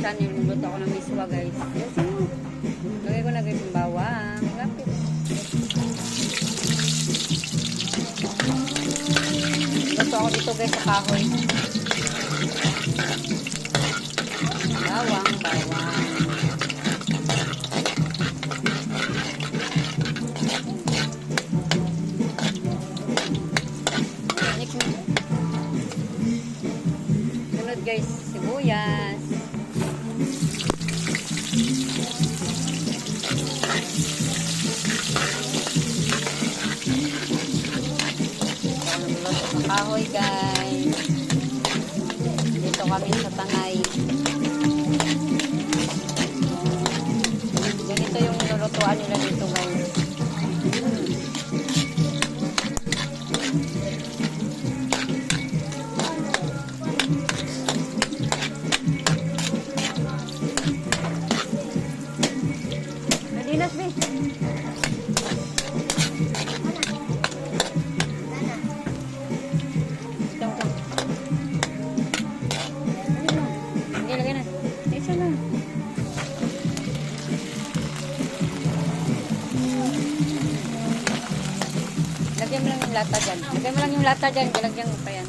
channel, magluto ako ng miswa guys. Kasi mo, lagay ko na guys yung bawang. Lapit. Luto ako dito guys sa kahoy. Bawang, bawang. Guys, sibuyas. Kahoy guys. Dito kami sa Tanay. Ganito yung nilulutuan nila dito lata dyan. Lagyan mo lang yung lata dyan. Lagyan mo pa yan.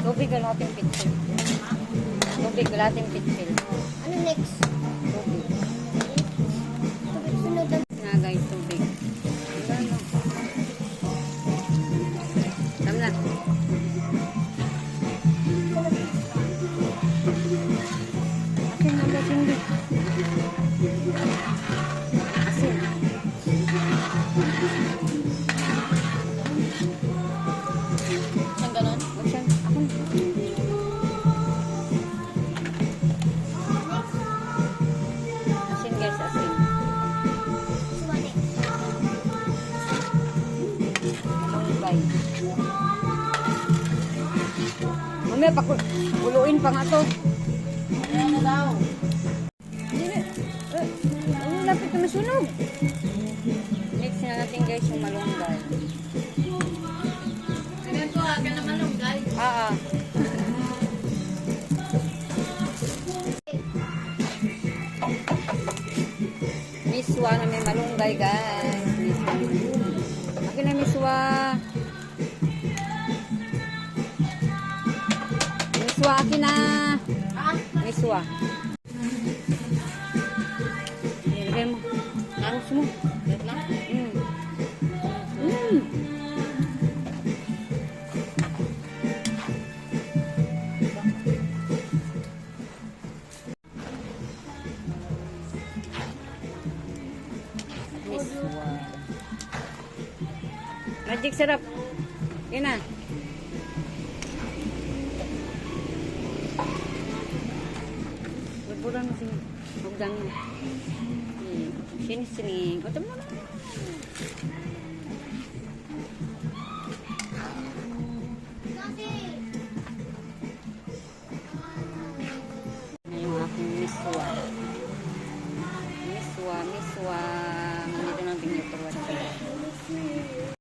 Tubig ang ating pitsil. Tubig ang ating pitsil. Ano next? Mamaya, pakul pakuluin pa nga to. Ano daw? Ano, lapit na masunog. Next na natin guys yung malunggay. Ganun ko aga na malunggay. Ah, ah. Miswa na may malunggay guys. Miswa. Akin na miswa. Miswa, akin na. Ah, Miswa. Nilagay mo. Narus mo. wait lang. Mm. Na. kurang sih bukan sini sini kau teman